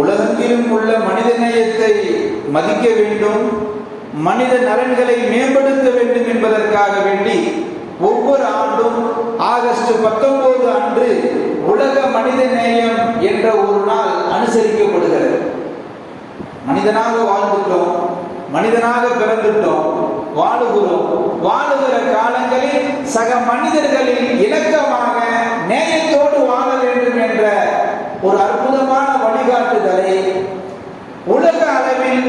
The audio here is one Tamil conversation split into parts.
உலகத்திலும் உள்ள மனித நேயத்தை மதிக்க வேண்டும் மனித நலன்களை மேம்படுத்த வேண்டும் என்பதற்காக வேண்டி ஒவ்வொரு ஆண்டும் ஆகஸ்ட் பத்தொன்பது அன்று உலக மனித நேயம் என்ற ஒரு நாள் அனுசரிக்கப்படுகிறது. மனிதனாக வாழ்ந்துட்டோம் மனிதனாக பிறந்துட்டோம் வாழுகிறோம். வாழுகிற காலங்களில் சக மனிதர்களில் இலக்கமாக நேயத்தோடு வாழ வேண்டும் என்ற வழிகாட்டுதலை உலக அளவில்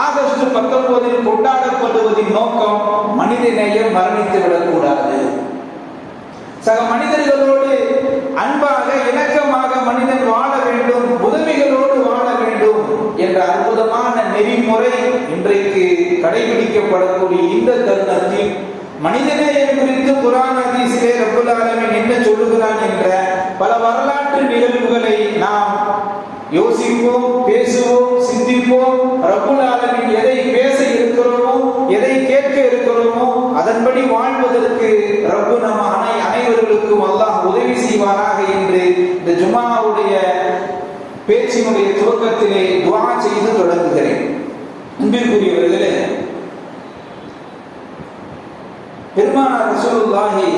ஆகஸ்ட் பத்தொன்பதில் கொண்டாடப்படுவதின் நோக்கம் மனித நேயம் மரணித்து விடக்கூடாது. சக மனிதர்களோடு அன்பாக இணக்கமாக மனிதன் வாழ வேண்டும் உதவிகளோடு வாழ வேண்டும் என்ற அற்புதமான நெறிமுறை இன்றைக்கு கடைபிடிக்கப்படக்கூடிய இந்த தருணத்தில் மனிதநேயம் குறித்து குரான் ஹதீஸிலே ரப்புல் ஆலமீன் என்ன சொல்லுகிறான் என்ற பல வரலாற்று நிகழ்வுகளை நாம் யோசிப்போம் பேசுவோம் சிந்திப்போம். ரப்புல் ஆலமீன் எதை பேச இருக்கிறோமோ எதை கேட்க இருக்கிறோமோ அதன்படி வாழ்வதற்கு ரப்பு நம்ம அனை அனைவர்களுக்கும் அல்லாஹ் உதவி செய்வாராக என்று இந்த ஜுமாவுடைய பேச்சினுடைய துவக்கத்திலே துவா செய்து தொடங்குகிறேன். அன்பிற்குரியவர்களே பெருமானார் ரசூலுல்லாஹி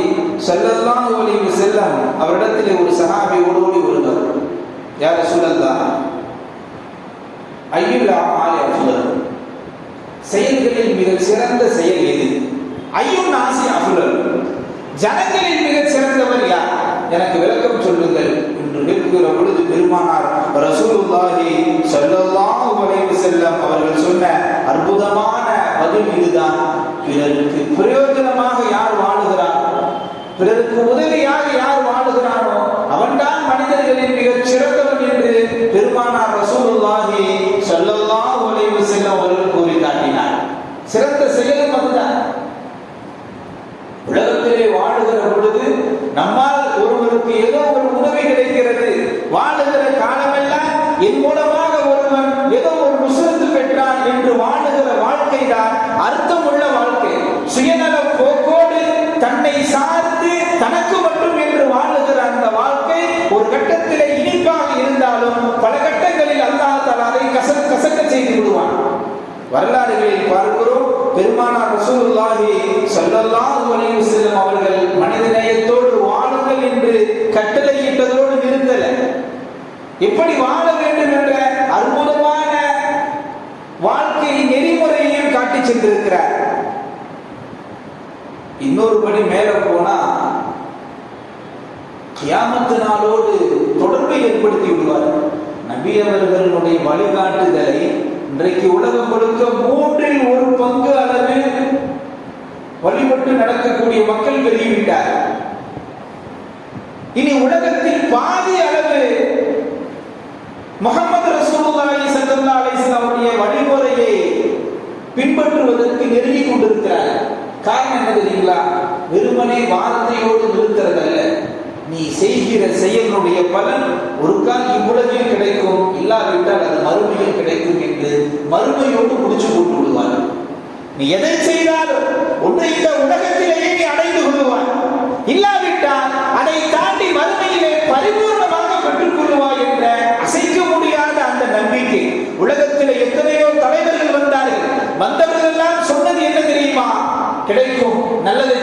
சல்லல்லாஹு அலைஹி வஸல்லம் அவரிடத்திலே ஒரு சஹாபி ஓடோடி வருகிறார். யார் ரசூலல்லாஹ் சிறந்த செயல் எது? ஐயோ நாசி அஃதல் ஜனங்களில் மிக சிறந்தவர் யார்? எனக்கு விளக்கம் சொல்லுங்கள் என்று கேட்கிற பொழுது பெருமானார் ரசூலுல்லாஹி சல்லல்லாஹு அலைஹி வஸல்லம் அவர்கள் சொன்ன அற்புதமான பதில் இதுதான். பிறருக்கு பிரயோஜனமாக யார் வாழுகிறார்? பிறருக்கு உதவி யார் செயலும் அதுதான் ரசூலுல்லாஹி சல்லல்லாஹு அலைஹி வஸல்லம் அவர்கள் மனித நேயத்தோடு வாழுங்கள் என்று கட்டளையிட்டதோடு நிறுத்தல. எப்படி வாழ வேண்டும் என்ற அற்புதமான வாழ்க்கை நெறிமுறையையும் காட்டி சென்றிருக்கிறார். இன்னொரு படி மேல போனா கியாமத்து நாளோடு தொடர்பை ஏற்படுத்தி விடுவார். நபி அவர்களுடைய வழிகாட்டுதலை இன்றைக்கு உலகம் முழுக்க மூன்றில் ஒரு பங்கு கொண்டு நடக்கக்கூடிய மக்கள் பெருகிவிட்டார் இனி உலகத்தில் பாதி அளவு முகமது ரசூலுல்லாஹி ஸல்லல்லாஹு அலைஹி வஸல்லம் வழிமுறையை பின்பற்றுவதற்கு நெருங்கி கொண்டிருக்கிறார். காரணம் என்ன தெரியுங்களா? வெறுமனே வார்த்தையோடு நிறுத்துறதல்ல. நீ செய்கிற செயலுடைய பலன் ஒரு கால் இவ்வுலகில் கிடைக்கும் இல்லாவிட்டால் அது மறுமையில் கிடைக்கும் என்று மறுமையோடு முடிச்சு கொண்டு நீ எதை செய்தாலும் உன்னை இந்த உலகத்திலேயே நீ அடைந்து கொள்ளுவாய். இல்லாவிட்டால் அதை தாண்டி மறுமையிலே பரிபூர்ணமாக பெற்றுக் என்ற அசைக்க முடியாத அந்த நம்பிக்கை. உலகத்தில் எத்தனையோ தலைவர்கள் வந்தார்கள். வந்தவர்கள் எல்லாம் சொன்னது என்ன தெரியுமா? கிடைக்கும் நல்லதை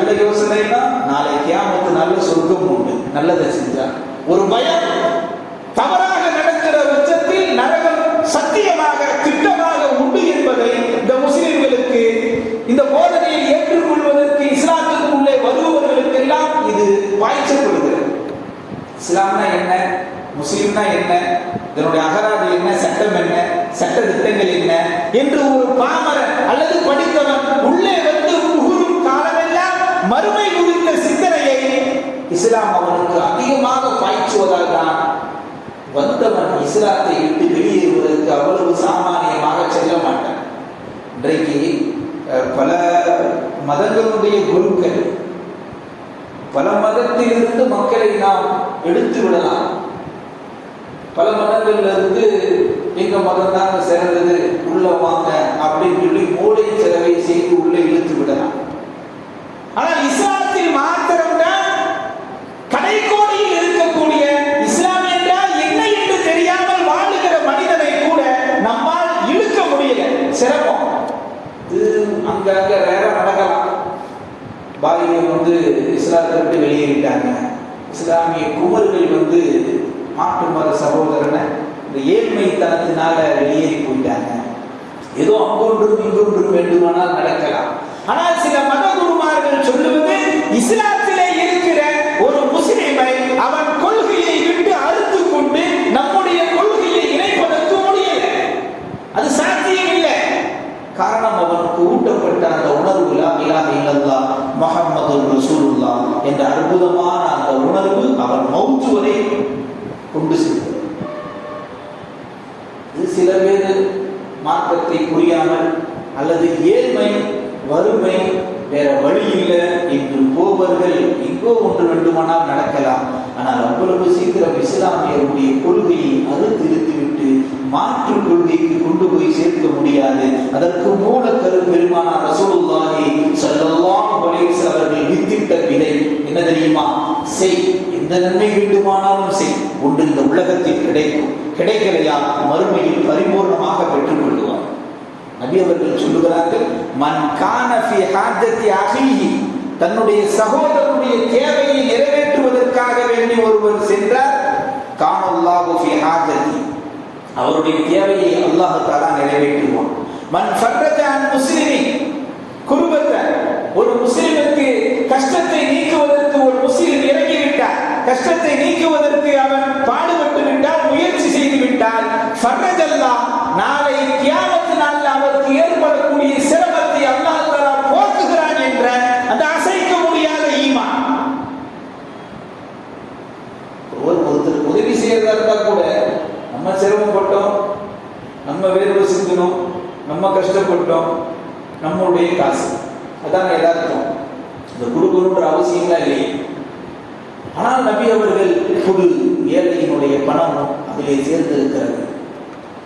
நல்ல யோசனைனா நாளை கியாமத்து நல்ல சொர்க்கம் உண்டு. நல்லதை செஞ்சா. ஒரு பயம் தவறாக நடக்கிற பட்சத்தில் நரகம் சத்தியமாக திட்டமாக உண்டு என்பதை இந்த முஸ்லிம்களுக்கு இந்த போதனையை ஏற்றுக்கொள்வதற்கு இஸ்லாத்திற்குள்ளே வருபவர்களுக்கெல்லாம் இது பாய்ச்சப்படுகிறது. இஸ்லாம்னா என்ன? முஸ்லீம்னா என்ன? இதனுடைய அகராதி என்ன? சட்டம் என்ன? சட்ட திட்டங்கள் என்ன? என்று ஒரு பாமரன் அல்லது படித்தவன் உள்ளே வந்து மறுமை குறித்த சிந்தனையை இஸ்லாம் அவனுக்கு அதிகமாக பாய்ச்சுவதால் தான் வந்தவன் இஸ்லாத்தை விட்டு வெளியேறுவதற்கு அவ்வளவு சாமானியமாக செல்ல மாட்டான். இன்றைக்கு பல மதங்களுடைய குருக்கள் பல மதத்திலிருந்து மக்களை நாம் எடுத்து விடலாம். பல மதங்கள்ல இருந்து எங்க மதம் தான் சிறந்தது உள்ள வாங்க அப்படின்னு சொல்லி மூளை செலவை செய்து உள்ளே இழுத்து விடலாம். ஆனால் இஸ்லாத்தில் மாத்திரம்தான் கடைக்கோடியில் இருக்கக்கூடிய இஸ்லாம் என்றால் என்ன என்று தெரியாமல் வாழுகிற மனிதனை கூட நம்மால் இழுக்க முடியல. சிரமம். இது அங்கங்க வேற நடக்கலாம். பாலிவுட் வந்து இஸ்லாத்தை விட்டு வெளியேறிட்டாங்க. இஸ்லாமிய குமர்கள் வந்து மாற்று மத சகோதரனை இந்த ஏழ்மைத்தனத்தினால வெளியேறி போயிட்டாங்க. ஏதோ அங்கொன்றும் இங்கொன்றும் வேண்டுமானால் நடக்கலாம். ஆனால் சில மத குருமார்கள் சொல்லுவது இஸ்லாத்திலே இருக்கிற ஒரு முஸ்லிமை அவன் கொள்கையை விட்டு அறுத்து கொண்டு நம்முடைய கொள்கையை இணைப்பதற்கு முடியல. அது சாத்தியம் இல்லை. காரணம் அவனுக்கு ஊட்டப்பட்ட அந்த உணர்வு இல்லாத இல்லல்லா மஹம்மது ரசூலுல்லா என்ற அற்புதமான அந்த உணர்வு அவன் மௌத்து வரை கொண்டு செல்கிறது இது சில பேர் மார்க்கத்தை புரியாமல் அல்லது ஏழ்மை வறுமை வேற வழி இல்லை. என்று போவர்கள் எங்கோ ஒன்று வேண்டுமானால் நடக்கலாம். ஆனால் அவ்வளவு சீக்கிரம் இஸ்லாமியருடைய கொள்கையை அறுத்திருத்துவிட்டு மாற்று கொள்கைக்கு கொண்டு போய் சேர்க்க முடியாது. அதற்கு மூல கரு பெருமானார் ரசூலுல்லாஹி ஸல்லல்லாஹு அலைஹி அவர்கள் வித்திட்ட விதை என்ன தெரியுமா? செய். எந்த நன்மை வேண்டுமானாலும் செய். ஒன்று இந்த உலகத்தில் கிடைக்கும். கிடைக்கலையா? மறுமையில் பரிபூர்ணமாக பெற்றுக் நபி அவர்கள் சொல்லுகிறார்கள் மன் கான ஹாஜத்தி அகிஹி தன்னுடைய சகோதரனுடைய தேவையை நிறைவேற்றுவதற்காக வேண்டி ஒருவர் சென்றார். கானல்லாஹு ஃபி ஹாஜத்தி அவருடைய தேவையை அல்லாஹ் தாலா நிறைவேற்றுவான். மன் ஃபர்ரஜ அன் முஸ்லிமி குர்பத்த ஒரு முஸ்லிமுக்கு கஷ்டத்தை நீக்குவதற்கு ஒரு முஸ்லிம் இறங்கிவிட்டார். கஷ்டத்தை நீக்குவதற்கு அவன் பாடுபட்டு விட்டால் முயற்சி செய்து விட்டால் ஃபர்ரஜல்லா நாளை கியாமத்து நாளில் அவருக்கு ஏற்படக்கூடிய சிரமத்தை அல்லாஹ் தஆலா போக்குகிறான் என்ற அந்த அசைக்க முடியாத ஈமான் ஒரு ஒருத்தருக்கு உதவி செய்யறதா இருந்தா கூட நம்ம சிரமப்பட்டோம் நம்ம வேர்வை சிந்தணும் நம்ம கஷ்டப்பட்டோம் நம்மளுடைய காசு அதான் யதார்த்தம் இந்த கொடுக்கணுன்ற அவசியம்லாம் இல்லையே ஆனால் நபி அவர்கள் புது ஏழையினுடைய பணமும் அதிலே சேர்ந்து இருக்கிறது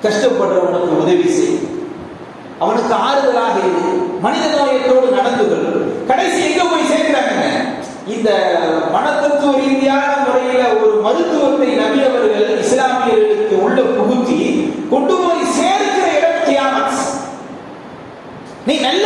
கஷ்டப்படுறவனுக்கு உதவி செய். அவனுக்கு ஆறுதலாக இரு. மனித நோயத்தோடு நடந்து கொள். கடைசி எங்க போய் சேர்க்கிறாங்க இந்த மனத்தத்துவ ரீதியான முறையில ஒரு மருத்துவத்தை நபி அவர்கள் இஸ்லாமியர்களுக்கு உள்ள புகுத்தி கொண்டு போய் சேர்க்கிற இடம் நீ நல்ல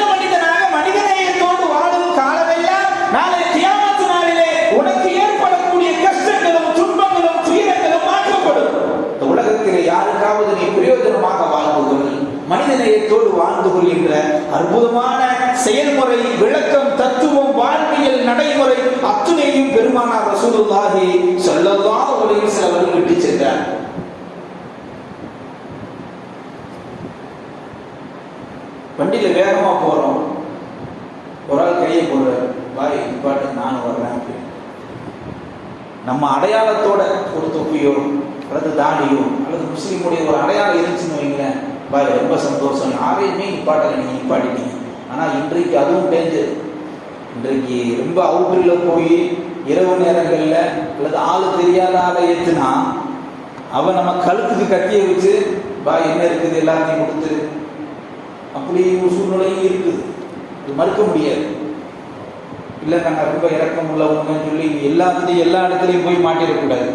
மனிதநேயத்தோடு வாழ்ந்து கொள்கின்ற அற்புதமான செயல்முறை விளக்கம் தத்துவம் வாழ்வியல் நடைமுறை அத்துணையும் பெருமானார் ரசூலுல்லாஹி ஸல்லல்லாஹு அலைஹி வஸல்லம் அவர்கள் விட்டு சென்றார். வண்டியில வேகமா போறோம். ஒரு ஆள் கையை போடுறார். பாய் பாட்டு நானும் வர்றேன் அப்படின்னு. நம்ம அடையாளத்தோட ஒரு தொப்பியோ அல்லது தாடியோ அல்லது முஸ்லீமுடைய ஒரு அடையாளம் இருந்துச்சுன்னு வைங்களேன். பாரு ரொம்ப சந்தோஷம். யாரையுமே நிப்பாட்டல நீங்கள் நிப்பாட்டிட்டீங்க ஆனால் இன்றைக்கு அதுவும் டேஞ்சர் இன்றைக்கு ரொம்ப அவுட்டரில் போய் இரவு நேரங்களில் அல்லது ஆள் தெரியாத ஆளை ஏற்றுனா அவன் நம்ம கழுத்துக்கு கத்தியை வச்சு பாய் என்ன இருக்குது? எல்லாத்தையும் கொடுத்து அப்படி ஒரு சூழ்நிலையும் இருக்குது. இது மறுக்க முடியாது. இல்லை நாங்கள் ரொம்ப இறக்கம் உள்ளவங்கன்னு சொல்லி எல்லாத்துலேயும் எல்லா இடத்துலையும் போய் மாட்டிடக்கூடாது.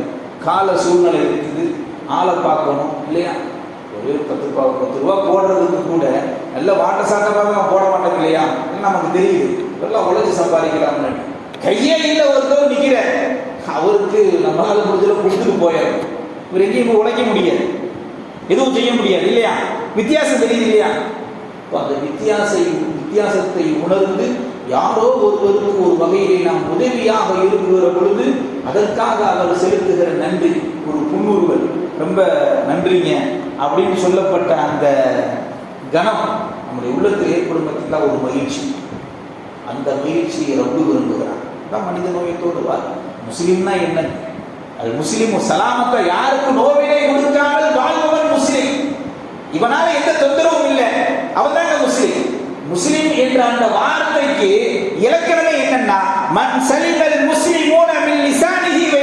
கால சூழ்நிலை இருக்குது. ஆளை பார்க்கணும் இல்லையா? ஒரு பத்து ரூபா பத்து ரூபா போடுறதுக்கு கூட நல்ல வாட்ட சாட்டமாக நான் போட மாட்டோம் இல்லையா? நமக்கு தெரியுது? எல்லாம் உழைச்சி சம்பாதிக்கலாம்னு. கையே இல்லை ஒருத்தர் நிற்கிற அவருக்கு நம்மளால் முடிஞ்சல கொடுத்துட்டு போயிடும் இவர் எங்கேயும் உழைக்க முடியாது. எதுவும் செய்ய முடியாது இல்லையா? வித்தியாசம் தெரியுது இல்லையா? அந்த வித்தியாச வித்தியாசத்தை உணர்ந்து யாரோ ஒருவருக்கு ஒரு வகையிலே நாம் உதவியாக இருக்கிற பொழுது அதற்காக அவர் செலுத்துகிற நன்றி ஒரு புன்னுருவல் ரொம்ப நன்றிங்க அப்படின்னு சொல்லப்பட்ட அந்த கணம் நம்முடைய உள்ளத்தில் ஏற்படும் பற்றிலாம் ஒரு மகிழ்ச்சி. அந்த மகிழ்ச்சியை ரொம்ப விரும்புகிறான் தான் மனித நோயத்தோடு வா. முஸ்லீம்னா என்ன? அது முஸ்லீம் சலாமத்தை யாருக்கு நோவினை கொடுக்காமல் வாழ்பவன் முஸ்லீம். இவனால எந்த தொந்தரவும் இல்லை. அவன் தான் முஸ்லீம். முஸ்லீம் என்ற அந்த வார்த்தைக்கு இலக்கணமே என்னன்னா மன் சலிமல் முஸ்லிமோன மின் லிசானிஹி வ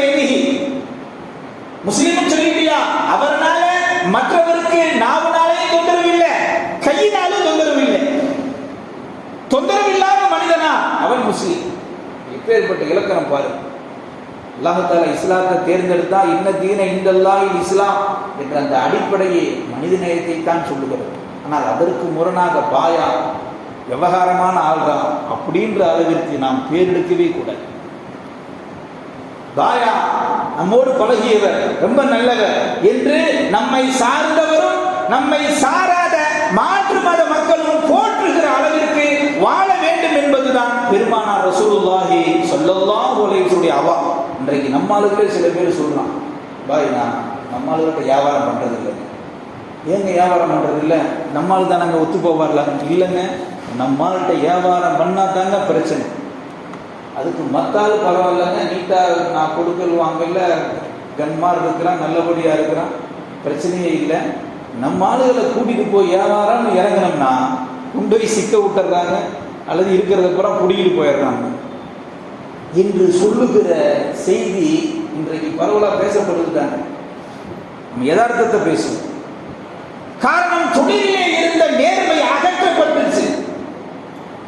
முஸ்லிம் மற்றவருக்கு நாவனாலே தொந்தரவு இல்லை கையினாலும் தொந்தரவு இல்லை தொந்தரவு இல்லாத மனிதனா? அவன் முஸ்லீம். இப்பேற்பட்ட இலக்கணம் பாரு. அல்லாஹால இஸ்லாத்தை தேர்ந்தெடுத்தா இன்ன தீன இந்தல்லாஹ் இஸ்லாம் என்ற அந்த அடிப்படையை மனித நேயத்தை தான் சொல்லுகிறது. ஆனால் அதற்கு முரணாக பாயா விவகாரமான ஆள்தான் அப்படின்ற அளவிற்கு நாம் பேரெடுக்கவே கூடாது. தாயா நம்மோடு பழகியவர் ரொம்ப நல்லவர் என்று நம்மை சார்ந்தவரும் நம்மை சாராத மாற்று மத மக்களும் போற்றுகிற அளவிற்கு வாழ வேண்டும் என்பதுதான் பெருமானார் ரசூலுல்லாஹி ஸல்லல்லாஹு அலைஹி அவா. இன்றைக்கு நம்ம ஆளுகளே சில பேர் சொல்லலாம் பாய் நான் நம்ம ஆளுகிட்ட வியாபாரம் பண்றது இல்லை ஏங்க வியாபாரம் பண்றது இல்லை நம்மால் தான் நாங்கள் ஒத்து போவார்ல இல்லைங்க. நம்மள்கிட்ட வியாபாரம் பண்ணால் தாங்க பிரச்சனை. அதுக்கு மத்தால் பரவாயில்லங்க நீட்டாக நான் கொடுக்கல் வாங்கல கன்மார் இருக்கிறான் நல்லபடியாக இருக்கிறான் பிரச்சனையே இல்லை. நம்ம ஆளுகளை கூட்டிட்டு போய் வியாபாரம்னு இறங்கினோம்னா கொண்டு போய் சிக்க விட்டுறாங்க அல்லது இருக்கிறத பூரா குடிக்கிட்டு போயிடுறாங்க. என்று சொல்லுகிற செய்தி இன்றைக்கு பரவலாக பேசப்படுதுதாங்க நம்ம யதார்த்தத்தை பேசுவோம். காரணம் தொழிலே இருந்த நேர்மை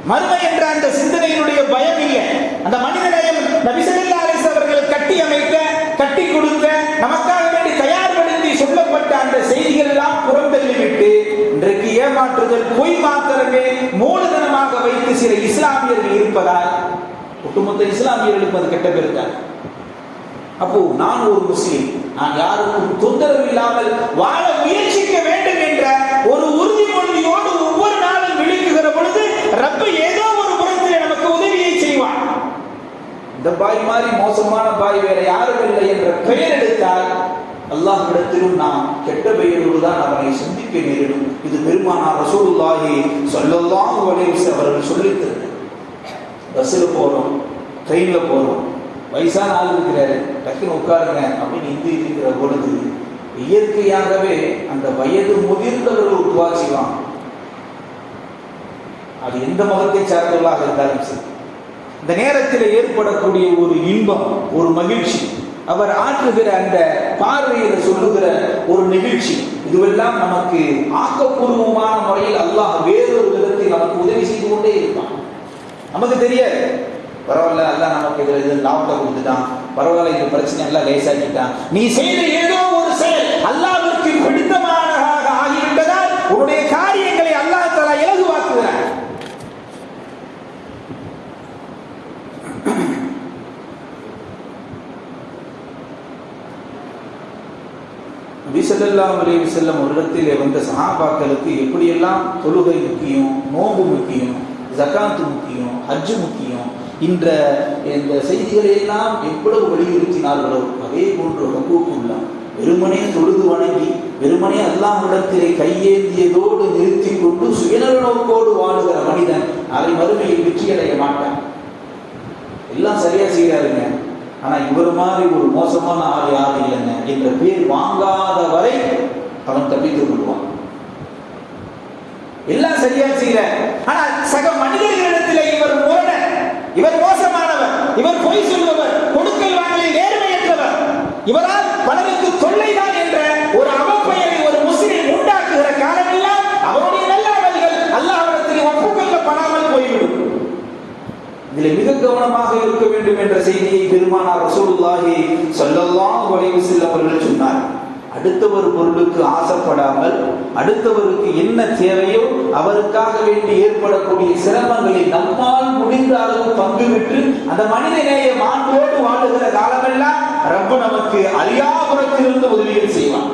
மறுமை என்ற அந்த சிந்தனையினுடைய பயம் இல்லை. அந்த மனிதநேயம் நபிசல்லா அலிஸ் அவர்கள் கட்டி அமைத்த கட்டி கொடுத்த நமக்காக வேண்டி தயார்படுத்தி சொல்லப்பட்ட அந்த செய்திகள் எல்லாம் புறந்தள்ளிவிட்டு இன்றைக்கு ஏமாற்றுதல் பொய் மாத்திரமே மூலதனமாக வைத்து சில இஸ்லாமியர்கள் இருப்பதால் ஒட்டுமொத்த இஸ்லாமியர்களுக்கு அது கெட்ட பேர் தான். அப்போ நான் ஒரு முஸ்லீம் நான் யாருக்கும் தொந்தரவு இல்லாமல் வாழ முயற்சிக்க வேண்டும் என்ற ஒரு உறுதிமொழியோடு ஒவ்வொரு நாளும் விழிக்குகிற பொழுது ரப்ப ஏதோ ஒரு புறத்திலே நமக்கு உதவியை செய்வான் இந்த பாய் மாதிரி மோசமான பாய் வேற யாரும் இல்லை என்ற பெயர் எடுத்தால் அல்லாஹ்விடத்திலும் நாம் கெட்ட பெயரோடு தான் அவனை சந்திக்க நேரிடும். இது பெருமானார் ரசூலுல்லாஹி ஸல்லல்லாஹு அலைஹி அவர்கள் சொல்லித்தருங்க பஸ்ஸில் போகிறோம் ட்ரெயினில் போகிறோம் வயசான ஆள் இருக்கிறாரு. டக்குன்னு உட்காருங்க அப்படின்னு இந்தி இருக்கிற பொழுது இயற்கையாகவே அந்த வயது முதிர்ந்தவர்கள் உருவாச்சிவான் அது எந்த மதத்தை சார்ந்தவர்களாக இருந்தாலும் சரி. இந்த நேரத்தில் ஏற்படக்கூடிய ஒரு இன்பம் ஒரு மகிழ்ச்சி. அவர் ஆற்றுகிற அந்த பார்வையில் சொல்லுகிற ஒரு நிகழ்ச்சி. இதுவெல்லாம் நமக்கு ஆக்கப்பூர்வமான முறையில் அல்லாஹ் வேறொரு விதத்தில் நமக்கு உதவி செய்து கொண்டே இருப்பான். நமக்கு தெரியாது. பரவாயில்ல அல்லாஹ் நமக்கு இதுல இது லாபத்தை கொடுத்துட்டான். பரவாயில்ல இந்த பிரச்சனை எல்லாம் லேசாக்கிட்டான். நீ செய்த ஏதோ ஒரு செயல் அல்லாவிற்கு பிடித்தமானதாக ஆகிவிட்டதால் உன்னுடைய காரியங்களை அல்லாஹ் தலா இலகுவாக்குகிறான். நபிசல்லாஹ் அலைஹி செல்லம் ஒரு வந்த சஹாபாக்களுக்கு எப்படியெல்லாம் தொழுகை முக்கியம் நோம்பு முக்கியம் ஜக்காத்து முக்கியம் ஹஜ்ஜு முக்கியம் இந்த இந்த செய்திகளை எல்லாம் எவ்வளவு வலியுறுத்தினார்களோ அதே போன்ற ஹக்கூக்குள்ளா வெறுமனே தொழுது வணங்கி வெறுமனே அல்லாஹ்விடத்திலே கையேந்தியதோடு நிறுத்தி கொண்டு சுயநலோக்கோடு வாழுகிற மனிதன் அதை மறுமையில் வெற்றியடைய மாட்டான். எல்லாம் சரியா செய்யறாருங்க ஆனா இவர் மாதிரி ஒரு மோசமான ஆள் யாரும் இல்லைங்க? என்ற பேர் வாங்காத வரை அவன் தப்பித்துக் கொள்வான். எல்லாம் சரியா செய்யற. ஆனா சக மனிதர்களிடத்தில் இவர் முரணன். இவர் மோசமானவர். இவர் பொய் சொல்பவர். கொடுக்கல் வாங்கலில் நேர்மையற்றவர். இவரால் பலருக்கு தொல்லைதான் என்ற ஒரு அவப்பெயரை ஒரு முஸ்லிம் உண்டாக்குகிற காலமெல்லாம் அவருடைய நல்ல அமல்கள் அல்லாஹ்விடத்தில் ஒப்புக்கொள்ளப்படாமல் போய்விடும். இதில் மிக கவனமாக இருக்க வேண்டும் என்ற செய்தியை பெருமானார் ரசூலுல்லாஹி ஸல்லல்லாஹு அலைஹி வஸல்லம் அவர்கள் சொன்னார். அடுத்தவர் பொருளுக்கு ஆசைப்படாமல் அடுத்தவருக்கு என்ன தேவையோ அவருக்காக வேண்டி ஏற்படக்கூடிய சிரமங்களை நம்மால் முடிந்த அளவு பங்கு விட்டு அந்த மனித நேய மாண்போடு வாழுகிற காலமெல்லாம் ரப்ப நமக்கு அரியாபுரத்திலிருந்து உதவிகள் செய்வான்.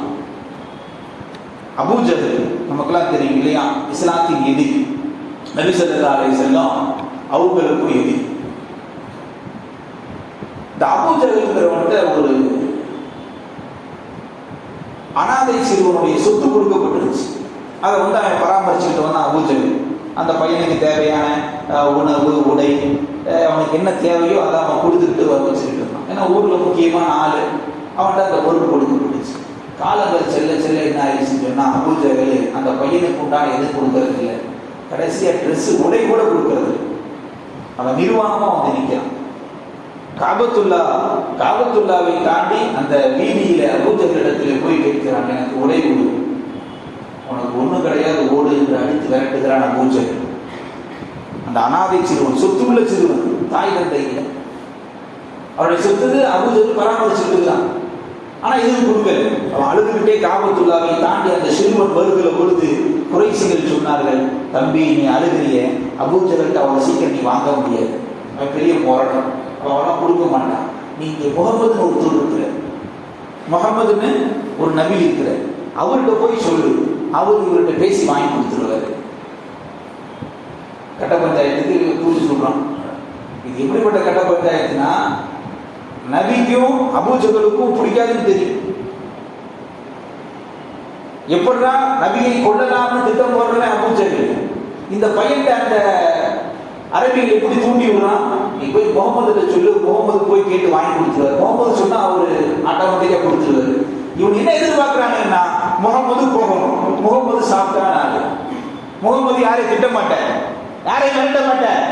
அபூஜஹல் நமக்கெல்லாம் தெரியும் இல்லையா? இஸ்லாத்தின் எதிரி நபி ஸல்லல்லாஹு அலைஹி அவங்களுக்கும் எதிரி இந்த அபூஜகங்கிறவன்ட்ட ஒரு அனாதை சிறுவனுடைய சொத்து கொடுக்கப்பட்டுருச்சு. அதை வந்து அவன் பராமரிச்சுக்கிட்டு வந்தான் அபூஜகல் அந்த பையனுக்கு தேவையான உணவு உடை அவனுக்கு என்ன தேவையோ அதை அவன் கொடுத்துக்கிட்டு வ- வச்சுக்கிட்டு இருந்தான். ஏன்னா ஊரில் முக்கியமான ஆள். அவன்கிட்ட அந்த பொருள் கொடுக்கப்பட்டுச்சு. காலங்கள் செல்ல செல்ல என்ன ஆயிடுச்சுன்னு சொன்னால் அபூஜகல் அந்த பையனுக்கு உண்டான எதுவும் கொடுக்கறது இல்லை கடைசியாக ட்ரெஸ்ஸு உடை கூட கொடுக்கறது இல்லை அவன் நிர்வாகமா வந்து நிற்கிறான் காபத்துல்லா காபத்துல்லாவை தாண்டி அந்த வீதியில அபூஜகளிடத்திலே போய் கேட்கிறான் எனக்கு உடை உடு. உனக்கு ஒன்றும் கிடையாது ஓடு என்று அடித்து விரட்டுகிறான் அபூஜல் அந்த அனாதை சிறுவன் சொத்துள்ள சிறுவன் தாய் தந்தை இல்லை அவருடைய சொத்து அபூஜர் பராமரிச்சுட்டு இருக்கான். ஆனா எதுவும் கொடுக்கல அவன் அழுதுகிட்டே காபத்துள்ளாவை தாண்டி அந்த சிறுவன் வருகிற பொழுது குறைசிகள் சொன்னார்கள் தம்பி நீ அழுகிறிய. அபூஜகல்கிட்ட அவ்வளோ சீக்கிரம் நீ வாங்க முடியாது. அவன் பெரிய போராட்டம். அவெல்லாம் கொடுக்க மாட்டான். நீ இங்கே முகமதுன்னு ஒருத்தர் இருக்கிற முகமதுன்னு ஒரு நபி இருக்கிற அவர்கிட்ட போய் சொல்லு. அவர் இவர்கிட்ட பேசி வாங்கி கொடுத்துருவாரு. கட்ட பஞ்சாயத்துக்கு கூலி சொல்றான். இது எப்படிப்பட்ட கட்ட பஞ்சாயத்துனா நபிக்கும் அபூஜகளுக்கும் பிடிக்காதுன்னு தெரியும். எப்படா நபியை கொள்ளலாம்னு திட்டம் போடுறவன் அபூஜகல்? இந்த பையன் அந்த அரபியில் எப்படி தூண்டி விடுறான்? நீ போய் முகமது சொல்லு முகமது போய் கேட்டு வாங்கி கொடுத்துருவார். முகமது சொன்னா அவரு ஆட்டோமேட்டிக்கா கொடுத்துருவாரு. இவன் என்ன எதிர்பார்க்கிறாங்கன்னா முகமது போகணும். முகமது சாப்பிட்டா நாள். முகமது யாரையும் திட்ட மாட்டேன் யாரையும் மிரட்ட மாட்டேன்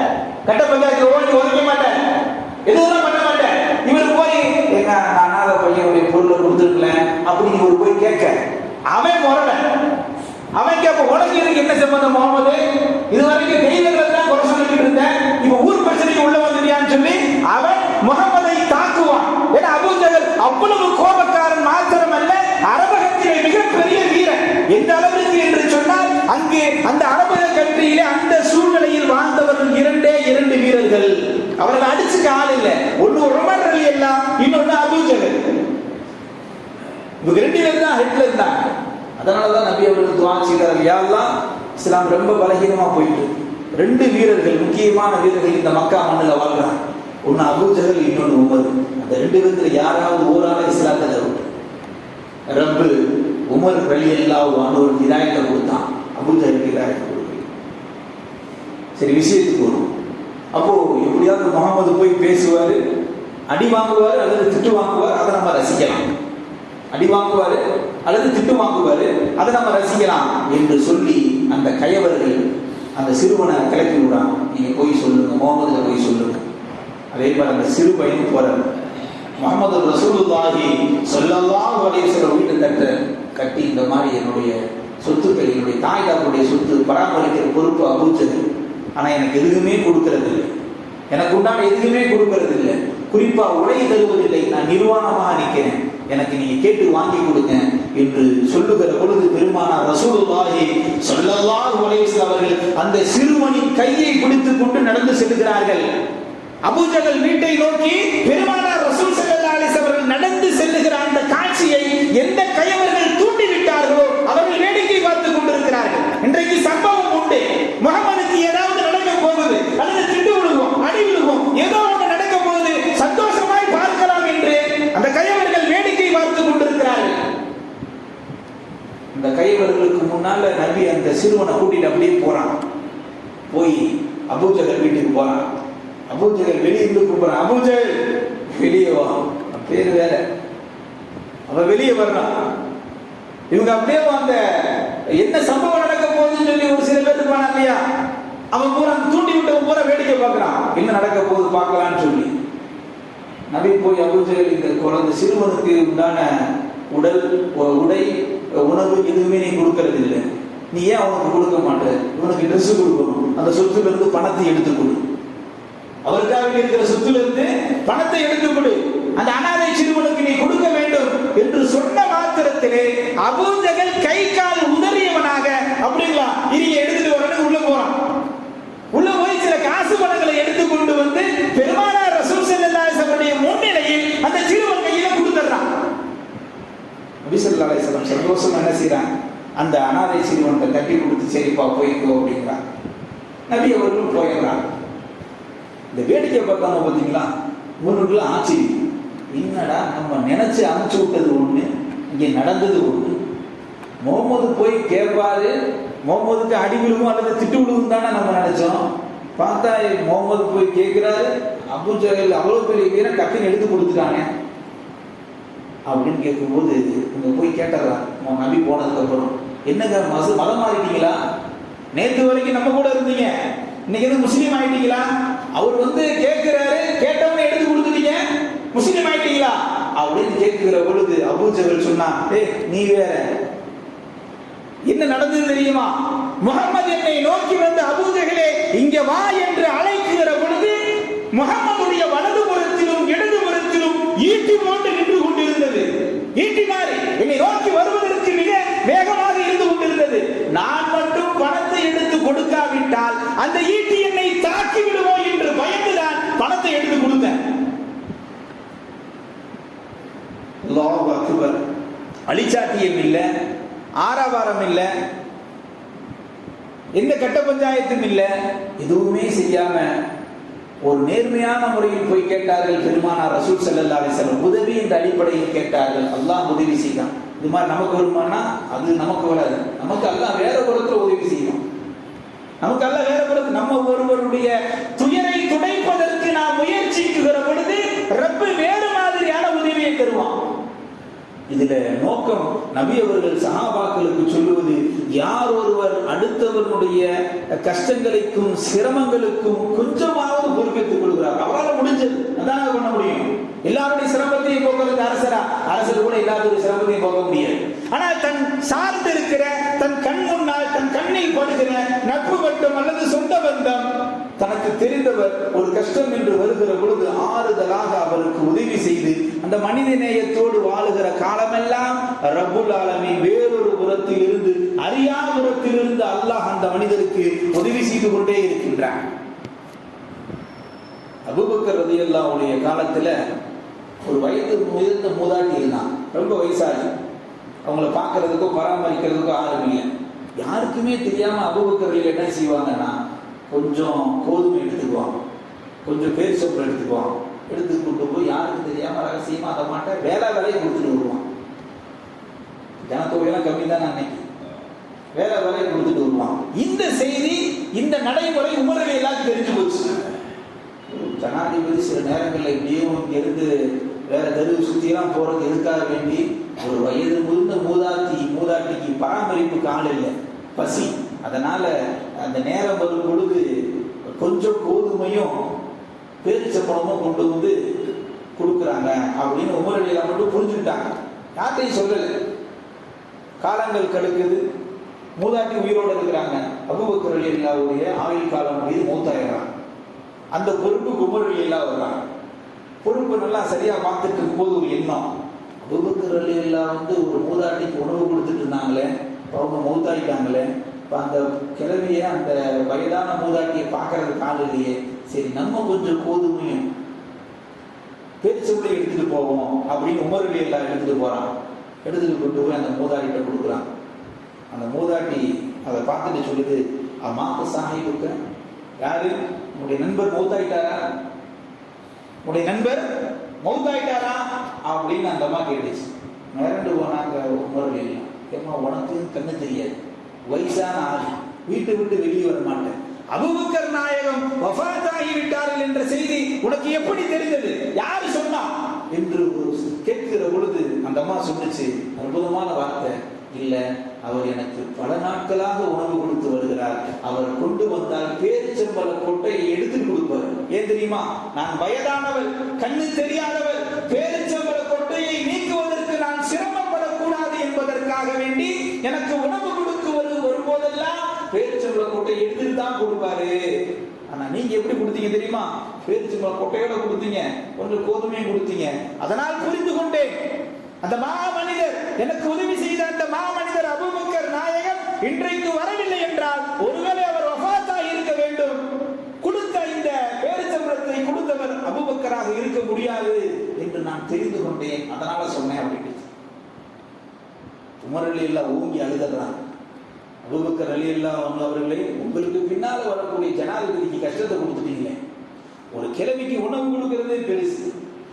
கட்ட பஞ்சாயத்து ஓடி ஒதுக்க மாட்டேன் எதுவும் பண்ண மாட்டேன் இவர் போய் எங்க அனாத பையனுடைய பொருளை அப்படின்னு இவர் போய் கேட்க. அவன் முறவன் அவன் கேட்ப உனக்கு எனக்கு என்ன சம்பந்தம் முகமது? இது வரைக்கும் தெய்வங்களை தான் குறை சொல்லிட்டு இருந்தேன். இப்ப ஊர் பிரச்சனைக்கு உள்ள வந்துட்டியான்னு சொல்லி அவன் முகமதை தாக்குவான். ஏன்னா அபூஜகல் அவ்வளவு கோபக்காரன் மாத்திரமல்ல அரபகத்திலே மிகப்பெரிய வீரன். எந்த அளவிற்கு என்று சொன்னால் அங்கே அந்த அரபக கண்ட்ரியிலே அந்த சூழ்நிலையில் வாழ்ந்தவர்கள் இரண்டே இரண்டு வீரர்கள். அவர்கள் அடிச்சுக்க ஆள் இல்லை. ஒன்னு ரொம்ப எல்லாம் இன்னொன்னு அபூஜகல் இவங்க ரெண்டு பேர் தான் ஹெட்ல இருந்தாங்க. அதனால தான் நபி அவர்கள் துவா செய்தார் யாரெல்லாம் இஸ்லாம் ரொம்ப பலகீனமாக போயிட்டு ரெண்டு வீரர்கள் முக்கியமான வீரர்கள் இந்த மக்கா மண்ணில் வாழ்றாங்க. ஒன்று அபூஜகல் இன்னொன்று உமர். அந்த ரெண்டு பேர்த்துல யாராவது ஓரான இஸ்லாத்தை தரும் ரப்பு உமர் வழி எல்லாம் ஒரு இதாயத்தை கொடுத்தான். அபூஜகலுக்கு இதாயத்தை கொடுக்கல. சரி விஷயத்துக்கு வரும் அப்போ எப்படியாவது முகமது போய் பேசுவார் அடி வாங்குவார் அல்லது திட்டு வாங்குவார் அதை நம்ம ரசிக்கலாம். அடி வாங்குவாரு அல்லது திட்டு வாங்குவாரு அதை நம்ம ரசிக்கலாம் என்று சொல்லி அந்த கயவர்கள் அந்த சிறுவனை கிளப்பி விடான் நீங்க போய் சொல்லுங்க முகமதுல போய் சொல்லுங்க. அதே மாதிரி அந்த சிறு பையன் போறார் முகமது ரசூலுல்லாஹி சொல்லலாம் அலைஹி வஸல்லம் வீட்டு கட்ட கட்டி இந்த மாதிரி என்னுடைய சொத்துக்கள் என்னுடைய தாய் தாப்புடைய சொத்து பராமரிக்கிற பொறுப்பு அபூச்சது ஆனா எனக்கு எதுவுமே கொடுக்கறது இல்லை. எனக்கு உண்டான எதுவுமே கொடுக்கறது இல்லை. குறிப்பா உடை தருவதில்லை. நான் நிர்வாணமாக நிற்கிறேன். எனக்கு நீங்க கேட்டு வாங்கி கொடுங்க என்று சொல்லுகிற பொழுது பெருமானார் ரசூலுல்லாஹி ஸல்லல்லாஹு அலைஹி அவர்கள் அந்த சிறுவனின் கையை பிடித்து கொண்டு நடந்து செல்கிறார்கள். அபூஜகல் வீட்டை நோக்கி பெருமானார் ரசூல் ஸல்லல்லாஹு அலைஹி அவர்கள் நடந்து செல்லுகிற அந்த காட்சியை எந்த கயவர்கள் தூண்டி விட்டார்களோ அவர்கள் வேடிக்கை பார்த்து கொண்டிருக்கிறார்கள். இன்றைக்கு சம்பவம் உண்டு. முகமது ஏதாவது நடக்க போகுது அல்லது திண்டு விழுகும் அடி விழுகும் ஏதோ ஒன்று நடக்க போகுது சந்தோஷமாய் பார்க்கலாம் என்று அந்த கயவர்கள் வேடிக்கை பார்த்துக் கொண்டிருக்கிறார்கள் இந்த கைவர்களுக்கு முன்னால நபி அந்த சிறுவனை கூட்டிட்டு அப்படியே போறான். போய் அபூஜகர் வீட்டுக்கு போறான். அபூஜகர் வெளியே இருந்து அபூஜல் வெளியே வா. பேர் வேற. அவன் வெளியே வர்றான். இவங்க அப்படியே அந்த என்ன சம்பவம் நடக்க போகுதுன்னு சொல்லி ஒரு சில பேர் இருப்பானா இல்லையா? அவன் பூரா தூண்டி விட்டவன் பூரா வேடிக்கை பார்க்கறான். என்ன நடக்க போகுது பார்க்கலாம்னு சொல்லி. நபி போய் அபூஜகர் இந்த குழந்தை சிறுவனுக்கு உண்டான உடல் உடை உணவு எதுவுமே நீ கொடுக்கறது இல்லை நீ ஏன் அவனுக்கு கொடுக்க மாட்ட? இவனுக்கு ட்ரெஸ் கொடுக்கணும். அந்த சொத்துல இருந்து பணத்தை எடுத்து கொடு. அவருக்காக இருக்கிற சொத்துல இருந்து பணத்தை எடுத்து கொடு. அந்த அனாதை சிறுவனுக்கு நீ கொடுக்க வேண்டும் என்று சொன்ன மாத்திரத்திலே அபூஜகல் கை கால் உதறியவனாக அப்படிங்களா இருங்க எடுத்துட்டு வரணும் உள்ள போறான் உள்ள போய் சில காசு பணங்களை எடுத்து கொண்டு வந்து பெருமானார் ரசூல் ஸல்லல்லாஹு அலைஹி வஸல்லம் முன்னிலையில் அந்த சிறுவன் கையில கொடுத்துறான் நபி ஸல்லல்லாஹு அலைஹி சந்தோஷம் என்ன செய்கிறாங்க அந்த அனாதை சிறுவன்கிட்ட கட்டி கொடுத்து சரிப்பா போய்க்கோ அப்படிங்கிறாங்க. நபி அவர்களும் போயிடுறாங்க. இந்த வேடிக்கை பார்த்தாங்க பார்த்தீங்களா? இவனுக்குலாம் ஆட்சி. என்னடா நம்ம நினைச்சு அனுப்பிச்சு விட்டது ஒன்று இங்கே நடந்தது ஒன்று முகமது போய் கேட்பாரு முகமதுக்கு அடி விழுவும் அல்லது திட்டு விழுவும் தானே நம்ம நினைச்சோம். பார்த்தா முகமது போய் கேட்கிறாரு அபுஜகல் அவ்வளோ பெரிய வீரன் டக்குன்னு எடுத்து கொடுத்துட்டானே. அப்படின்னு கேட்கும்போது இங்க போய் கேட்டுறான் உன் நம்பி போனதுக்கப்புறம் என்னங்க மசு மதம் மாறிட்டீங்களா? நேத்து வரைக்கும் நம்ம கூட இருந்தீங்க. இன்னைக்கு எதுவும் முஸ்லீம் ஆயிட்டீங்களா? அவர் வந்து கேட்கிறாரு கேட்டவங்க எடுத்து கொடுத்துட்டீங்க. முஸ்லீம் ஆயிட்டீங்களா? அப்படின்னு கேட்கிற பொழுது அபூஜகல் சொன்னா ஏ நீ வேற. என்ன நடந்தது தெரியுமா? முகமது என்னை நோக்கி வந்து அபூஜகளே இங்க வா என்று அழைக்கிற பொழுது முகமதுடைய வலது புறத்திலும் இடது புறத்திலும் ஈட்டி போட்டு நின்று கொண்டிருந்தது ஈட்டி மாறி என்னை நோக்கி வருவதற்கு மிக வேகமாக இருந்து கொண்டிருந்தது. நான் மட்டும் பணத்தை எடுத்து கொடுக்காவிட்டால் அந்த ஈட்டி என்னை தாக்கி விடுமோ என்று பயந்துதான் பணத்தை எடுத்து கொடுத்தேன். அழிச்சாட்டியம் இல்ல ஆரவாரம் இல்ல எந்த கட்ட பஞ்சாயத்தும் இல்ல எதுவுமே செய்யாம ஒரு நேர்மையான முறையில் போய் கேட்டார்கள் பெருமானார் ரசூல் ஸல்லல்லாஹு அலைஹி உதவி என்ற அடிப்படையில் கேட்டார்கள். அல்லாஹ் உதவி செய்தான். இது மாதிரி நமக்கு வருமானா? அது நமக்கு வராது. நமக்கு அல்லாஹ் வேற புறத்துல உதவி செய்யும் நமக்கு அல்ல வேற பொழுது நம்ம ஒருவருடைய துயரை துடைப்பதற்கு நாம் முயற்சிக்குகிற பொழுது ரப்பு வேற இதுல நோக்கம் நபி அவர்கள் சகாபாக்களுக்கு சொல்லுவது யார் ஒருவர் அடுத்தவர்களுடைய கஷ்டங்களுக்கும் சிரமங்களுக்கும் கொஞ்சமாவது பொறுப்பேற்றுக் கொள்கிறார். அவரால் முடிஞ்சது. அதான் பண்ண முடியும். எல்லாருடைய சிரமத்தையும் போக்குறது அரசரா? அரசர் கூட எல்லாருடைய சிரமத்தையும் போக முடியாது. ஆனால் தன் சார்ந்து இருக்கிற தன் கண் முன்னால் தன் கண்ணில் படுகிற நட்பு வட்டம் அல்லது சொந்த பந்தம் தனக்கு தெரிந்தவர் ஒரு கஷ்டம் என்று வருகிற பொழுது ஆறுதலாக அவருக்கு உதவி செய்து அந்த மனித நேயத்தோடு வாழுகிற காலமெல்லாம் ரபுல் ஆலமி வேறொரு புறத்தில் இருந்து அறியா புறத்தில் இருந்து அல்லாஹ் அந்த மனிதருக்கு உதவி செய்து கொண்டே இருக்கின்றான். அபுபக்கர் உடைய காலத்துல ஒரு வயது முதிர்ந்த மூதாட்டி இருந்தான். ரொம்ப வயசாகி. அவங்கள பார்க்கறதுக்கோ பராமரிக்கிறதுக்கோ ஆளும் இல்லை. யாருக்குமே தெரியாம அபுபக்கர்கள் என்ன செய்வாங்கன்னா கொஞ்சம் கோதுமை எடுத்துக்குவாங்க. கொஞ்சம் பேர் சோப்பு எடுத்துக்குவாங்க. எடுத்து கொண்டு போய் யாருக்கு தெரியாம ரகசியமா அதை மாட்ட வேலை வேலையை கொடுத்துட்டு வருவான். ஜனத்தொகையெல்லாம் கம்மி தான் அன்னைக்கு. வேலை வேலையை கொடுத்துட்டு வருவான். இந்த செய்தி இந்த நடைமுறை உமரவை எல்லாத்துக்கும் தெரிஞ்சு போச்சு. ஜனாதிபதி சில நேரங்களில் இப்படியும் இருந்து வேற தெருவு சுத்தியெல்லாம் போறது எதுக்காக வேண்டி ஒரு வயது முதிர்ந்த மூதாட்டி மூதாட்டிக்கு பராமரிப்புக்கு ஆள் இல்லை. பசி. அதனால அந்த நேரம் வரும் பொழுது கொஞ்சம் கோதுமையும் பேரிச்சப்பழமும் கொண்டு வந்து கொடுக்குறாங்க அப்படின்னு உமரடியில் மட்டும் புரிஞ்சுக்கிட்டாங்க. யார்கிட்டையும் சொல்லலை. காலங்கள் கடுக்குது. மூதாட்டி உயிரோடு இருக்கிறாங்க. அபுபக்கர் அலி அல்லாவுடைய ஆயுள் காலம் மீது மூத்தாயிடுறாங்க. அந்த பொறுப்பு அலி அல்லா வர்றாங்க. பொறுப்பு நல்லா சரியாக பார்த்துட்டு இருக்கும்போது ஒரு எண்ணம். அபுபக்கர் அலி அல்லா வந்து ஒரு மூதாட்டிக்கு உணவு கொடுத்துட்டு இருந்தாங்களே. அவங்க மூத்தாயிட்டாங்களே. இப்போ அந்த கிழவிய அந்த வயதான மூதாட்டியை பார்க்கறதுக்கு ஆள் இல்லையே. சரி நம்ம கொஞ்சம் கோதுமையும் பேரிச்சம்பளை எடுத்துட்டு போவோம் அப்படின்னு உமரலி எல்லாம் எடுத்துட்டு போறான் எடுத்துட்டு கொண்டு போய் அந்த மூதாட்டிகிட்ட கொடுக்குறான் அந்த மூதாட்டி அதை பார்த்துட்டு சொல்லுது அம்மாக்கு கொடுக்க யாரு? உங்களுடைய நண்பர் மௌத்தாயிட்டாரா உங்களுடைய நண்பர் மௌத்தாயிட்டாரா அப்படின்னு அந்த அம்மா கேட்டுச்சு. மிரண்டு போனாங்க உமரலி எல்லாம். ஏமா உனக்கு கண்ணு தெரியாது. வயசான ஆள். வீட்டை விட்டு வெளியே வர மாட்டேன் அபுபக்கர் நாயகம் வஃபாத்தாகி விட்டார்கள் என்ற செய்தி உனக்கு எப்படி தெரிந்தது? யாரு சொன்னா? என்று ஒரு கேட்கிற பொழுது அந்த அம்மா சொன்னுச்சு அற்புதமான வார்த்தை. இல்ல அவர் எனக்கு பல நாட்களாக உணவு கொடுத்து வருகிறார். அவர் கொண்டு வந்தால் பேரிச்சம்பள கொட்டையை எடுத்து கொடுப்பார். ஏன் தெரியுமா? நான் வயதானவள் கண்ணு தெரியாதவள் பேரிச்சம்பள கொட்டையை நீக்குவதற்கு நான் சிரமப்படக்கூடாது என்பதற்காக வேண்டி எனக்கு உணவு கொடுத்து வரும் வரும்போதெல்லாம் பேரிச்சம்பள கொட்டையை எடுத்துட்டு தான் கொடுப்பாரு. ஆனா நீங்க எப்படி கொடுத்தீங்க தெரியுமா? பேரிச்சம்பள கொட்டையோட கொடுத்தீங்க. கொஞ்சம் கோதுமையும் கொடுத்தீங்க. அதனால் புரிந்து கொண்டேன். அந்த மாமனிதர் எனக்கு உதவி செய்த அந்த மாமனிதர் அபுபக்கர் நாயகம் இன்றைக்கு வரவில்லை என்றால் ஒருவேளை அவர் வஃபாத்தா இருக்க வேண்டும். கொடுத்த இந்த பேரிச்சம்பளத்தை கொடுத்தவர் அபுபக்கராக இருக்க முடியாது என்று நான் தெரிந்து கொண்டேன். அதனால சொன்னேன் அப்படின்னு உமரலி எல்லாம் ஓங்கி அழுதுறான் அபுபக்கர் அலி எல்லாம் அவர்களே உங்களுக்கு பின்னால் வரக்கூடிய ஜனாதிபதிக்கு கஷ்டத்தை கொடுத்துட்டீங்களே. ஒரு கிழவிக்கு உணவு கொடுக்கிறதே பெருசு.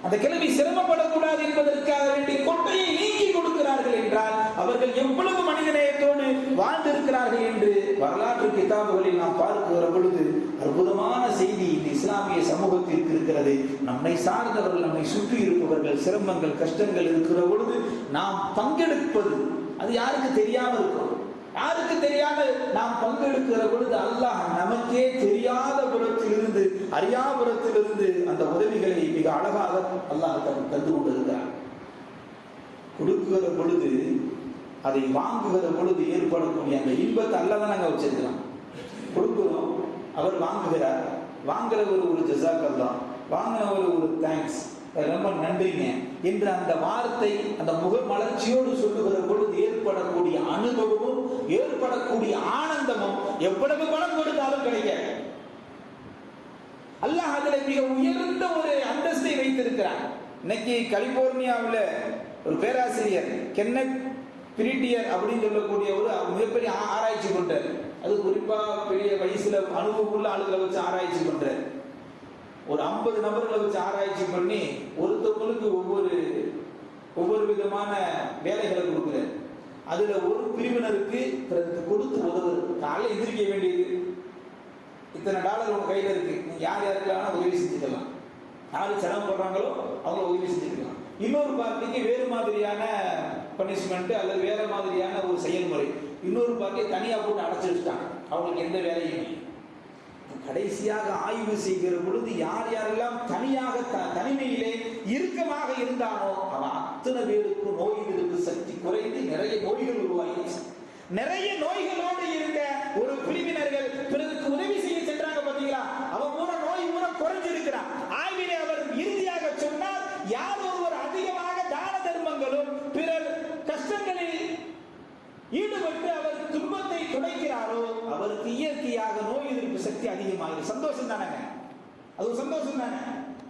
அந்த கிழமை சிரமப்படக்கூடாது என்பதற்காக வேண்டி கொட்டையை நீக்கி கொடுக்கிறார்கள் என்றால் அவர்கள் எவ்வளவு மனிதநேயத்தோடு வாழ்ந்திருக்கிறார்கள் என்று வரலாற்று கிதாபுகளில் நாம் பார்க்கிற பொழுது அற்புதமான செய்தி இந்த இஸ்லாமிய சமூகத்திற்கு இருக்கிறது. நம்மை சார்ந்தவர்கள் நம்மை சுற்றி இருப்பவர்கள் சிரமங்கள் கஷ்டங்கள் இருக்கிற பொழுது நாம் பங்கெடுப்பது அது யாருக்கு தெரியாமல் இருக்கும்? யாருக்கு தெரியாமல் நாம் பங்கெடுக்கிற பொழுது அல்லாஹ் நமக்கே தெரியாத புறத்திலிருந்து அறியாபுரத்திலிருந்து அந்த உதவிகளை மிக அழகாக அல்லாஹ் தன் தந்து கொண்டிருக்கிறார். கொடுக்கிற பொழுது அதை வாங்குகிற பொழுது ஏற்படக்கூடிய அந்த இன்பத்தை அல்லதான் நாங்கள் வச்சிருக்கிறோம் கொடுக்கிறோம் அவர் வாங்குகிறார். வாங்குறவர் ஒரு ஜசாக்கள் தான் வாங்கினவர் ஒரு தேங்க்ஸ் ரொம்ப நன்றிங்க. என்று அந்த வார்த்தை அந்த முக மலர்ச்சியோடு சொல்லுகிற பொழுது ஏற்படக்கூடிய அனுபவமும் ஏற்படக்கூடிய ஆனந்தமும் எவ்வளவு பணம் கொடுத்தாலும் கிடைக்காது அல்லாஹ் அதுல மிக உயர்ந்த ஒரு அந்தஸ்தை வைத்திருக்கிறான். இன்னைக்கு கலிபோர்னியாவுல ஒரு பேராசிரியர் கென்னத் பிரிட்டியர் அப்படின்னு சொல்லக்கூடிய ஒரு மிகப்பெரிய ஆராய்ச்சி பண்றார். அது குறிப்பா பெரிய வயசுல அனுபவமுள்ள ஆளுகளை வச்சு ஆராய்ச்சி பண்றார். ஒரு ஐம்பது நபர்களை வச்சு ஆராய்ச்சி பண்ணி ஒருத்தவங்களுக்கு ஒவ்வொரு ஒவ்வொரு விதமான வேலைகளை கொடுக்குறாரு. அதுல ஒரு பிரிவினருக்கு பிறகு கொடுத்து உதவுறது காலையில் எதிர்க்க வேண்டியது. இத்தனை டாலர் உங்க கையில இருக்கு. நீங்க யார் யாருக்கெல்லாம் உதவி செஞ்சுக்கலாம்? யாரு சிரமப்படுறாங்களோ அவங்க உதவி செஞ்சுக்கலாம். இன்னொரு பார்ட்டிக்கு வேறு மாதிரியான பனிஷ்மெண்ட் அல்லது வேற மாதிரியான ஒரு செயல்முறை. இன்னொரு பார்ட்டியை தனியா போட்டு அடைச்சு வச்சுட்டாங்க. அவங்களுக்கு எந்த வேலையும் இல்லை. கடைசியாக ஆய்வு செய்கிற பொழுது யார் யாரெல்லாம் தனியாக த- தனிமையிலே இறுக்கமாக இருந்தானோ அவன் அத்தனை பேருக்கு நோய் எதிர்ப்பு சக்தி குறைந்து நிறைய நோய்கள் உருவாகிடுச்சு நிறைய நோய்களோடு இருந்த ஒரு பிரிவினர்கள் பிறருக்கு உதவி செய்ய சென்றாங்க பாத்தீங்களா? அவன் பூரா நோய் பூரா குறைஞ்சிருக்கிறான். ஆய்விலே அவர் இறுதியாக சொன்னால் யார் ஒருவர் அதிகமாக தான தர்மங்களும் பிறர் கஷ்டங்களில் ஈடுபட்டு அவர் துன்பத்தை துடைக்கிறாரோ அவருக்கு இயற்கையாக நோய் எதிர்ப்பு சக்தி அதிகமாகிறது சந்தோஷம் தானேங்க? அது ஒரு சந்தோஷம் தானே?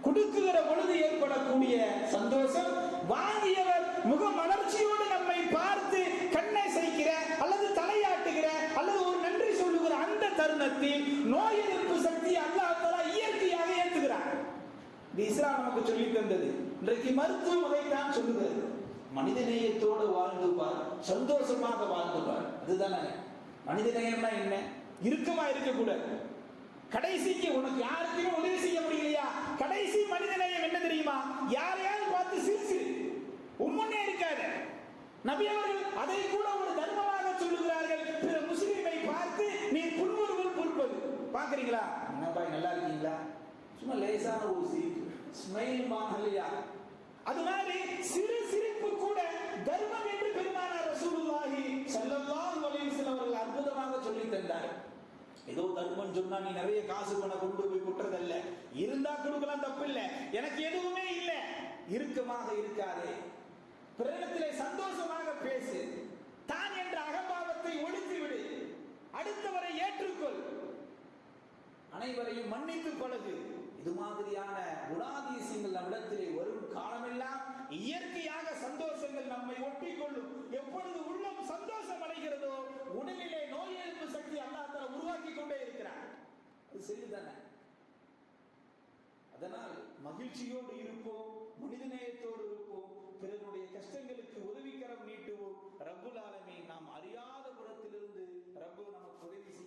கொடுக்குகிற பொழுது ஏற்பட தருணத்தில் நோய் எதிர்ப்பு சக்தி அல்லாஹால இயற்கையாக ஏற்றுகிறார் இது இஸ்லாம் நமக்கு சொல்லி தந்தது. இன்றைக்கு மருத்துவம் அதைத்தான் சொல்லுகிறது. மனிதநேயத்தோடு வாழ்ந்து பார். சந்தோஷமாக வாழ்ந்து பார். அதுதானே மனிதநேயம்னா என்ன? இறுக்கமா இருக்கக்கூடாது. கடைசிக்கு உனக்கு யாருக்குமே உதவி செய்ய முடியலையா? கடைசி மனிதநேயம் என்ன தெரியுமா? யாரையாவது பார்த்து சிரிச்சிரு. உம்முன்னே இருக்காத. நபி அவர்கள் அதை கூட ஒரு தர்மமாக சொல்லுகிறார்கள். பிற முஸ்லிமை பார்த்து நீ புன்முறுவல் பார்க்குறீங்களா பாக்குறீங்களா என்னப்பா நல்லா இருக்கீங்களா? சும்மா லேசான ஒரு சிரிப்பு. ஸ்மைல் அது அதனால சிறு சிரிப்பு கூட தர்மம் என்று பெருமானார் ரசூலுல்லாஹி ஸல்லல்லாஹு அலைஹி வஸல்லம் அவர்கள் அற்புதமாக சொல்லி தந்தார். ஏதோ தர்மம் சொன்னா நீ நிறைய காசு பணம் கொண்டு போய் கொட்டுறதல்ல இருந்தா கொடுக்கலாம் தப்பு இல்ல எனக்கு எதுவுமே இல்ல. இறுக்கமாக இருக்காதே. பிறனத்திலே சந்தோஷமாக பேசு. தான் என்ற அகபாவத்தை ஒழித்து விடு அடுத்தவரை ஏற்றுக்கொள். அனைவரையும் மன்னித்து பழகு இது மாதிரியான குணாதிசயங்கள் நம்மிடத்திலே வரும் காலமெல்லாம் இயற்கையாக சந்தோஷங்கள் நம்மை ஒட்டி கொள்ளும் எப்பொழுது உள்ளம் சந்தோஷம் அடைகிறதோ உடலிலே நோய் எதிர்ப்பு சக்தி அல்லாத்தால உருவாக்கி கொண்டே இருக்கிறார். அது சரிதானே அதனால் மகிழ்ச்சியோடு இருப்போம் மனித நேயத்தோடு இருப்போம் பிறனுடைய கஷ்டங்களுக்கு உதவிக்கரம் நீட்டுவோம். ரபுல் ஆலமே நாம் அறியாத புறத்திலிருந்து ரபு நமக்கு உதவி செய்ய